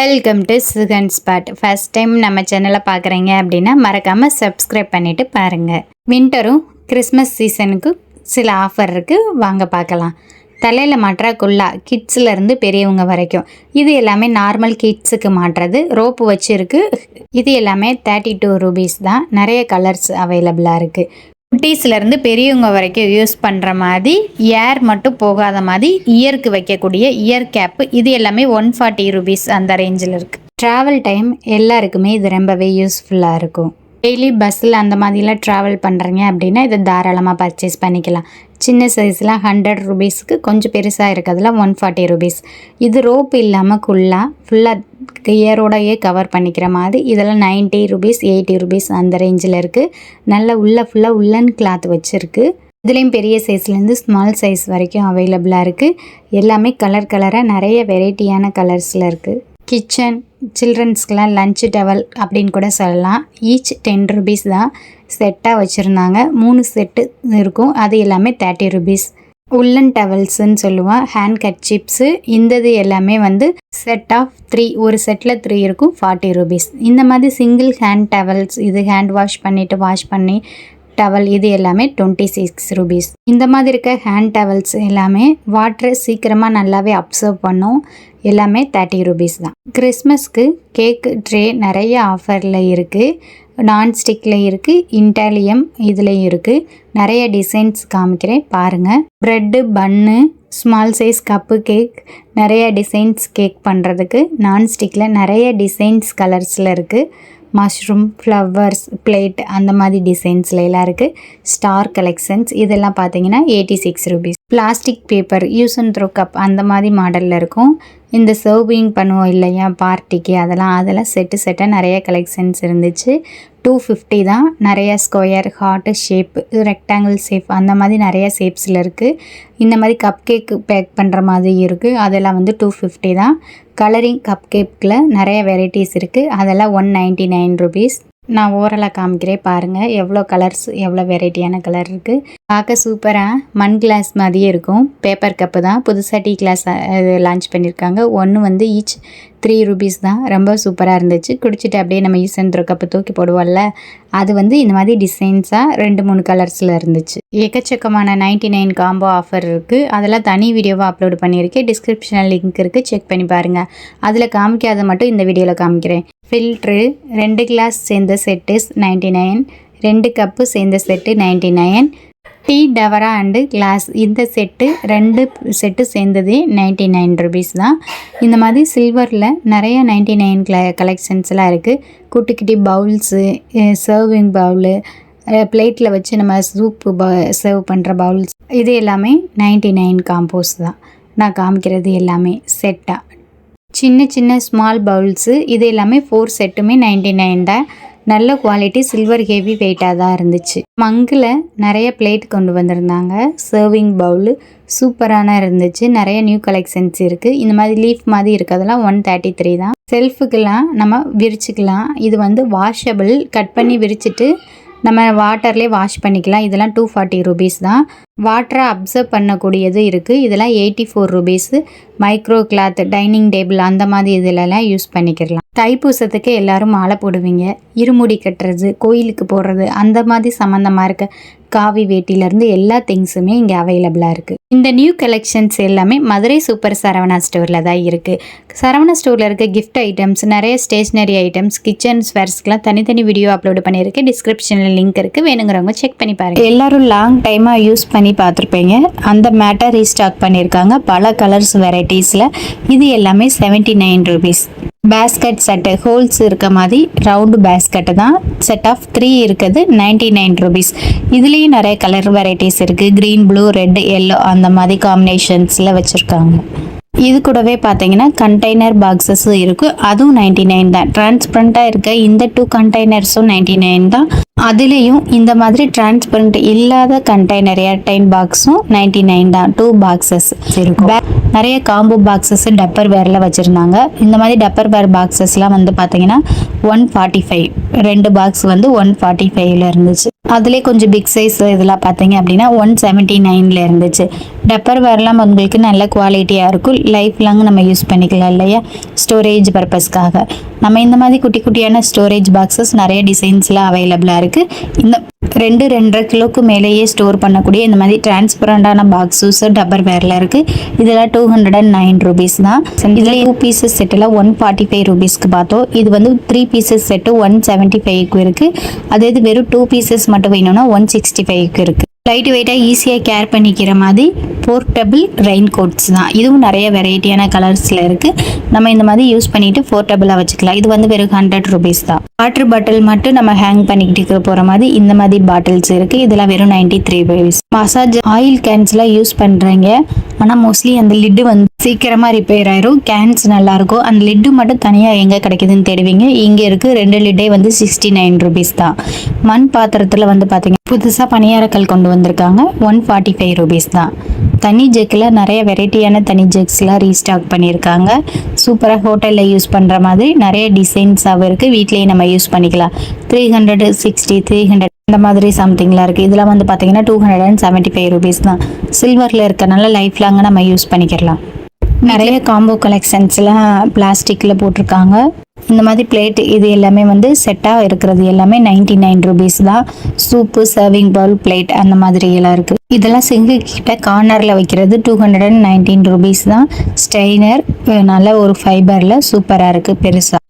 Welcome to Sugan spot first time நம்ம சேனலை பார்க்குறீங்க அப்படின்னா மறக்காமல் சப்ஸ்கிரைப் பண்ணிவிட்டு பாருங்கள் வின்டரும் கிறிஸ்மஸ் சீசனுக்கு சில ஆஃபர் இருக்குது வாங்க பார்க்கலாம். தலையில் மாட்டுற குல்லா கிட்ஸ்லேருந்து பெரியவங்க வரைக்கும். இது எல்லாமே நார்மல் கிட்ஸுக்கு மாட்டுறது ரோப்பு வச்சுருக்கு. இது எல்லாமே தேர்ட்டி டூ ருபீஸ் தான். நிறைய கலர்ஸ் அவைலபிளாக இருக்குது குட்டீஸ்லேருந்து பெரியவங்க வரைக்கும் யூஸ் பண்ணுற மாதிரி ஏர் மட்டும் போகாத மாதிரி இயருக்கு வைக்கக்கூடிய இயர் கேப்பு இது எல்லாமே ஒன் ஃபார்ட்டி ருபீஸ் அந்த ரேஞ்சில் இருக்குது ட்ராவல் டைம் எல்லாருக்குமே இது ரொம்பவே யூஸ்ஃபுல்லாக இருக்கும். டெய்லி பஸ்ஸில் அந்த மாதிரிலாம் ட்ராவல் பண்ணுறீங்க அப்படின்னா இதை தாராளமாக பர்ச்சேஸ் பண்ணிக்கலாம். சின்ன சைஸ்லாம் ஹண்ட்ரட் ருபீஸ்க்கு கொஞ்சம் பெருசாக இருக்கிறதுலாம் ஒன் ஃபார்ட்டி ருபீஸ் இது ரோப் இல்லாமல் குல்லாக ஃபுல்லாக இயரோடையே கவர் பண்ணிக்கிற மாதிரி. இதெல்லாம் நைன்ட்டி ருபீஸ் எயிட்டி ருபீஸ் அந்த ரேஞ்சில் இருக்குது நல்ல உள்ள ஃபுல்லாக உள்ளன் கிளாத் வச்சுருக்கு. இதுலேயும் பெரிய சைஸ்லேருந்து ஸ்மால் சைஸ் வரைக்கும் அவைலபிளாக இருக்குது எல்லாமே கலர் கலராக நிறைய வெரைட்டியான கலர்ஸில் இருக்குது கிச்சன் சில்ட்ரன்ஸ்க்கெலாம் லன்ச் டவல் அப்படின்னு கூட சொல்லலாம். ஈச் டென் ருபீஸ் தான் செட்டாக வச்சுருந்தாங்க. மூணு செட்டு இருக்கும். அது எல்லாமே தேர்ட்டி ருபீஸ் உள்ளன் டவல்ஸுன்னு சொல்லுவோம். ஹேண்ட் கட் சிப்ஸு இந்தது எல்லாமே வந்து செட் ஆஃப் த்ரீ ஒரு செட்டில் த்ரீ இருக்கும். ஃபார்ட்டி ருபீஸ் இந்த மாதிரி சிங்கிள் ஹேண்ட் டவல்ஸ் இது ஹேண்ட் வாஷ் பண்ணிவிட்டு வாஷ் பண்ணி டவல் இது எல்லாமே டுவெண்ட்டி சிக்ஸ் ருபீஸ் இந்த மாதிரி இருக்க ஹேண்ட் டவல்ஸ் எல்லாமே வாட்டரை சீக்கிரமாக நல்லாவே அப்சர்வ் பண்ணும். எல்லாமே தேர்ட்டி ருபீஸ் தான். கிறிஸ்மஸ்க்கு கேக்கு ட்ரே நிறைய ஆஃபரில் இருக்குது நான்ஸ்டிக்கில் இருக்குது இன்டாலியம் இதுலேயும் இருக்குது நிறைய டிசைன்ஸ் காமிக்கிறேன். பாருங்கள் bread bun small size cup cake நிறைய டிசைன்ஸ் கேக் பண்ணுறதுக்கு நான்ஸ்டிக்கில் நிறைய டிசைன்ஸ் கலர்ஸில் இருக்குது மஷ்ரூம் ஃப்ளவர்ஸ் பிளேட் அந்த மாதிரி டிசைன்ஸில் எல்லாம் இருக்குது ஸ்டார் கலெக்ஷன்ஸ் இதெல்லாம் பார்த்தீங்கன்னா eighty six rupees plastic paper use and throw cup அந்த மாதிரி மாடலில் இருக்கும். இந்த சர்விங் பண்ணுவோம் இல்லையா பார்ட்டிக்கு அதெல்லாம் அதெல்லாம் செட்டு செட்டாக நிறைய கலெக்ஷன்ஸ் இருந்துச்சு. டூ ஃபிஃப்டி தான். நிறைய square heart shape rectangle shape அந்த மாதிரி நிறைய ஷேப்ஸில் இருக்குது இந்த மாதிரி கப் கேக் பேக் பண்ணுற மாதிரி இருக்குது அதெல்லாம் வந்து டூ ஃபிஃப்டி தான். கலரிங் கப் கேக்கில் நிறைய வெரைட்டிஸ் இருக்குது அதெல்லாம் ஒன் நைன்ட்டி நைன் ருபீஸ் நான் ஓரலாக காமிக்கிறேன் பாருங்கள் எவ்வளோ கலர்ஸ் எவ்வளோ வெரைட்டியான கலர் இருக்குது பார்க்க சூப்பராக மண் கிளாஸ் மாதிரியே இருக்கும். பேப்பர் கப்பு தான். புதுசாக டீ கிளாஸ் லான்ச் பண்ணியிருக்காங்க ஒன்று வந்து ஈச் த்ரீ ருபீஸ் தான். ரொம்ப சூப்பராக இருந்துச்சு. குடிச்சிட்டு அப்படியே நம்ம யூஸ் அண்ட் கப்பு தூக்கி போடுவோம்ல அது வந்து இந்த மாதிரி டிசைன்ஸாக ரெண்டு மூணு கலர்ஸில் இருந்துச்சு. எக்கச்சக்கமான நைன்டி நைன் காம்போ ஆஃபர் இருக்குது அதெல்லாம் தனி வீடியோவாக அப்லோட் பண்ணியிருக்கேன். டிஸ்கிரிப்ஷனில் லிங்க் இருக்குது செக் பண்ணி பாருங்கள் அதில் காமிக்காத மட்டும் இந்த வீடியோவில் காமிக்கிறேன். ஃபில்ட்ரு ரெண்டு கிளாஸ் சேர்ந்த செட்டு நைன்டி நைன் ரெண்டு கப்பு சேர்ந்த செட்டு நைன்டி நைன் டீ டவரா அண்டு கிளாஸ் இந்த செட்டு ரெண்டு செட்டு சேர்ந்ததே நைன்ட்டி நைன் ருபீஸ் தான். இந்த மாதிரி சில்வரில் நிறைய நைன்டி நைன் கிள கலெக்ஷன்ஸ்லாம் இருக்குது குட்டி குட்டி பவுல்ஸு சர்விங் பவுலு பிளேட்டில் வச்சு நம்ம சூப்பு ப சர்வ் பண்ணுற பவுல்ஸ் இது எல்லாமே நைன்டி நைன் காம்போஸ் தான். நான் காமிக்கிறது எல்லாமே செட்டாக சின்ன சின்ன ஸ்மால் பவுல்ஸு இது எல்லாமே ஃபோர் செட்டுமே நைன்டி நைன் தான். நல்ல குவாலிட்டி சில்வர் ஹெவி வெயிட்டாக தான் இருந்துச்சு. மங்கில் நிறைய பிளேட் கொண்டு வந்திருந்தாங்க. சர்விங் பவுலு சூப்பரான இருந்துச்சு. நிறைய நியூ கலெக்ஷன்ஸ் இருக்குது இந்த மாதிரி லீஃப் மாதிரி இருக்கிறதெல்லாம் ஒன் தேர்ட்டி த்ரீ தான் செல்ஃபுக்கெல்லாம் நம்ம விரிச்சுக்கலாம். இது வந்து வாஷபிள் கட் பண்ணி விரிச்சிட்டு நம்ம வாட்டர்லேயே வாஷ் பண்ணிக்கலாம். இதெல்லாம் டூ ஃபார்ட்டி ருபீஸ் தான். வாட்டரை அப்சர்வ் பண்ணக்கூடியது இருக்குது இதெல்லாம் eighty four rupees micro cloth dining table அந்த மாதிரி இதிலலாம் யூஸ் பண்ணிக்கிறலாம் தைப்பூசத்துக்கு எல்லாரும் மாலை போடுவீங்க. இருமுடி கட்டுறது கோயிலுக்கு போடுறது அந்த மாதிரி சம்மந்தமாக இருக்க காவி வேட்டிலேருந்து எல்லா திங்ஸுமே இங்கே அவைலபிளாக இருக்குது இந்த நியூ கலெக்ஷன்ஸ் எல்லாமே மதுரை சூப்பர் சரவணா ஸ்டோரில் தான் இருக்குது சரவணா ஸ்டோரில் இருக்க கிஃப்ட் ஐட்டம்ஸ் நிறைய ஸ்டேஷ்னரி ஐட்டம்ஸ் கிச்சன் ஸ்வேர்ஸ்க்கெலாம் தனித்தனி வீடியோ அப்லோட் பண்ணியிருக்கேன் டிஸ்கிரிப்ஷனில் லிங்க் இருக்குது வேணுங்கிறவங்க செக் பண்ணி பாருங்கள் எல்லாரும் லாங் டைமாக யூஸ் பண்ணி பார்த்துருப்பீங்க. அந்த மேட்டை ரீஸ்டாக் பண்ணியிருக்காங்க. பல கலர்ஸ் வெரைட்டிஸில் இது எல்லாமே seventy nine rupees basket set holes இருக்க மாதிரி ரவுண்டு பேஸ்கெட்டு தான். செட் ஆஃப் த்ரீ இருக்குது நைன்டி நைன் ருபீஸ் இதுலேயும் நிறைய கலர் வெரைட்டிஸ் இருக்குது க்ரீன் ப்ளூ ரெட் எல்லோ அந்த மாதிரி காம்பினேஷன்ஸில் வச்சுருக்காங்க. இது கூடவே பார்த்தீங்கன்னா கண்டெய்னர் பாக்ஸஸும் இருக்குது அதுவும் நைன்டி நைன் தான் டிரான்ஸ்பரண்ட்டாக இருக்க இந்த டூ கண்டெய்னர்ஸும் நைன்டி நைன் தான். அதுலேயும் இந்த மாதிரி டிரான்ஸ்பரண்ட் இல்லாத கண்டெய்னர் ஏர்டைன் பாக்ஸும் நைன்டி நைன் தான். டூ பாக்ஸஸ் இருக்கும். நிறைய காம்போ பாக்ஸஸ் டப்பர் வேரில் வச்சுருந்தாங்க. இந்த மாதிரி டப்பர் வேர் பாக்ஸஸ்லாம் வந்து பார்த்தீங்கன்னா ஒன் ஃபார்ட்டி ஃபைவ் ரெண்டு பாக்ஸ் வந்து ஒன் ஃபார்ட்டி ஃபைவ்ல இருந்துச்சு. அதுலேயே கொஞ்சம் பிக் சைஸ் இதெல்லாம் பார்த்தீங்க அப்படின்னா ஒன் செவன்ட்டி நைனில் இருந்துச்சு. டப்பர் வரலாம் உங்களுக்கு நல்ல குவாலிட்டியாக இருக்கும். லைஃப் லாங் நம்ம யூஸ் பண்ணிக்கலாம் இல்லையா? ஸ்டோரேஜ் பர்பஸ்க்காக நம்ம இந்த மாதிரி குட்டி குட்டியான ஸ்டோரேஜ் பாக்ஸஸ் நிறைய டிசைன்ஸ்லாம் அவைலபிளாக இருக்குது இந்த ரெண்டு ரெண்டரை கிலோக்கு மேலேயே ஸ்டோர் பண்ணக்கூடிய இந்த மாதிரி டிரான்ஸ்பரண்டான பாக்ஸஸ் டப்பர் வேரில் இருக்குது இதெல்லாம் two hundred and nine rupees தான். இதில் டூ பீசஸ் செட்டில் ஒன் ஃபார்ட்டி ஃபைவ் ருபீஸ்க்கு பார்த்தோம். இது வந்து three pieces set one seventy ஃபைவ்க்கு இருக்குது அதே இது வெறும் டூ பீசஸ் மட்டும் வேணும்னா ஒன் சிக்ஸ்டி ஃபைவ்க்கு இருக்குது லைட் வெயிட்டாக ஈஸியாக கேர் பண்ணிக்கிற மாதிரி போர்ட்டபிள் ரெயின் கோட்ஸ் தான். இதுவும் நிறைய வெரைட்டியான கலர்ஸில் இருக்குது நம்ம இந்த மாதிரி யூஸ் பண்ணிவிட்டு போர்ட்டபிளாக வச்சுக்கலாம். இது வந்து வெறும் ஹண்ட்ரட் ருபீஸ் தான். வாட்டர் பாட்டில் மட்டும் நம்ம ஹேங் பண்ணிக்கிட்டு போகிற மாதிரி இந்த மாதிரி பாட்டில்ஸ் இருக்குது இதெல்லாம் வெறும் ninety three rupees massage oil கேன்ஸ்லாம் use பண்ணுறீங்க ஆனால் மோஸ்ட்லி அந்த லிட்டு வந்து சீக்கிரமாக ரிப்பேர் ஆயிரும். கேன்ஸ் நல்லாயிருக்கும் அந்த லிட்டு மட்டும் தனியாக எங்கே கிடைக்குதுன்னு தேடுவீங்க. இங்கே இருக்குது ரெண்டு லிட்டே வந்து சிக்ஸ்டி நைன் ருபீஸ் தான். மண் பாத்திரத்தில் வந்து பார்த்தீங்க புதுசாக பணியாரக்கல் கொண்டு வந்திருக்காங்க. ஒன் ஃபார்ட்டி ஃபைவ் ருபீஸ் தான். தனி ஜெக்கில் நிறைய வெரைட்டியான தனி ஜெக்ஸ்லாம் ரீஸ்டாக் பண்ணியிருக்காங்க சூப்பராக ஹோட்டலில் யூஸ் பண்ணுற மாதிரி நிறைய டிசைன்ஸாகவும் இருக்குது வீட்லேயே நம்ம யூஸ் பண்ணிக்கலாம். Three hundred sixty three hundred இந்த மாதிரி சம்திங்லாம் இருக்குது இதெல்லாம் வந்து பார்த்தீங்கன்னா two hundred and seventy five rupees தான். சில்வரில் இருக்கனால லைஃப் லாங்காக நம்ம யூஸ் பண்ணிக்கிறலாம் நிறைய காம்போ கலெக்ஷன்ஸ்லாம் பிளாஸ்டிக்கில் போட்டிருக்காங்க. இந்த மாதிரி பிளேட் இது எல்லாமே வந்து செட்டாக இருக்கிறது எல்லாமே நைன்டி நைன் ருபீஸ் தான். சூப்பு சர்விங் பவுல் பிளேட் அந்த மாதிரி எல்லாம் இருக்குது இதெல்லாம் சிங்கு கிட்ட கார்னரில் வைக்கிறது two hundred and nineteen rupees தான். ஸ்டெய்னர் நல்ல ஒரு ஃபைபரில் சூப்பராக இருக்குது பெருசாக